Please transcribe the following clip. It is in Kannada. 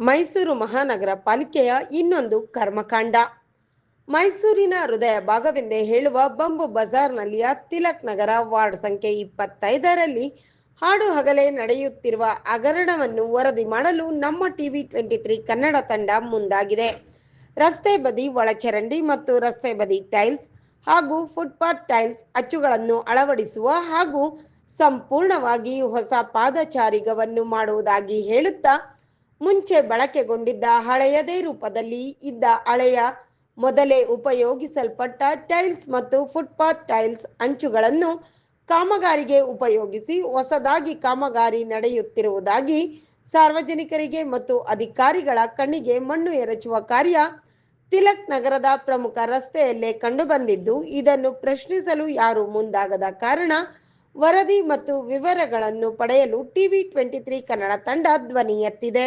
ಮೈಸೂರು ಮಹಾನಗರ ಪಾಲಿಕೆಯ ಇನ್ನೊಂದು ಕರ್ಮಕಾಂಡ. ಮೈಸೂರಿನ ಹೃದಯ ಭಾಗವೆಂದೇ ಹೇಳುವ ಬಂಬು ಬಜಾರ್ನಲ್ಲಿಯ ತಿಲಕ್ ನಗರ ವಾರ್ಡ್ ಸಂಖ್ಯೆ ಇಪ್ಪತ್ತೈದರಲ್ಲಿ ಹಾಡು ಹಗಲೇ ನಡೆಯುತ್ತಿರುವ ಹಗರಣವನ್ನು ವರದಿ ಮಾಡಲು ನಮ್ಮ ಟಿವಿ ಟ್ವೆಂಟಿ ತ್ರೀ ಕನ್ನಡ ತಂಡ ಮುಂದಾಗಿದೆ. ರಸ್ತೆ ಬದಿ ಒಳಚರಂಡಿ ಮತ್ತು ರಸ್ತೆ ಬದಿ ಟೈಲ್ಸ್ ಹಾಗೂ ಫುಟ್ಪಾತ್ ಟೈಲ್ಸ್ ಅಚ್ಚುಗಳನ್ನು ಅಳವಡಿಸುವ ಹಾಗೂ ಸಂಪೂರ್ಣವಾಗಿ ಹೊಸ ಪಾದಚಾರಿಗವನ್ನು ಮಾಡುವುದಾಗಿ ಹೇಳುತ್ತಾ ಮುಂಚೆ ಬಳಕೆಗೊಂಡಿದ್ದ ಹಳೆಯದೇ ರೂಪದಲ್ಲಿ ಇದ್ದ ಹಳೆಯ ಮೊದಲೇ ಉಪಯೋಗಿಸಲ್ಪಟ್ಟ ಟೈಲ್ಸ್ ಮತ್ತು ಫುಟ್ಪಾತ್ ಟೈಲ್ಸ್ ಅಂಚುಗಳನ್ನು ಕಾಮಗಾರಿಗೆ ಉಪಯೋಗಿಸಿ ಹೊಸದಾಗಿ ಕಾಮಗಾರಿ ನಡೆಯುತ್ತಿರುವುದಾಗಿ ಸಾರ್ವಜನಿಕರಿಗೆ ಮತ್ತು ಅಧಿಕಾರಿಗಳ ಕಣ್ಣಿಗೆ ಮಣ್ಣು ಎರಚುವ ಕಾರ್ಯ ತಿಲಕ್ ನಗರದ ಪ್ರಮುಖ ರಸ್ತೆಯಲ್ಲೇ ಕಂಡುಬಂದಿದ್ದು, ಇದನ್ನು ಪ್ರಶ್ನಿಸಲು ಯಾರು ಮುಂದಾಗದ ಕಾರಣ ವರದಿ ಮತ್ತು ವಿವರಗಳನ್ನು ಪಡೆಯಲು ಟಿವಿ ಟ್ವೆಂಟಿ ತ್ರೀ ಕನ್ನಡ ತಂಡ ಧ್ವನಿ ಎತ್ತಿದೆ.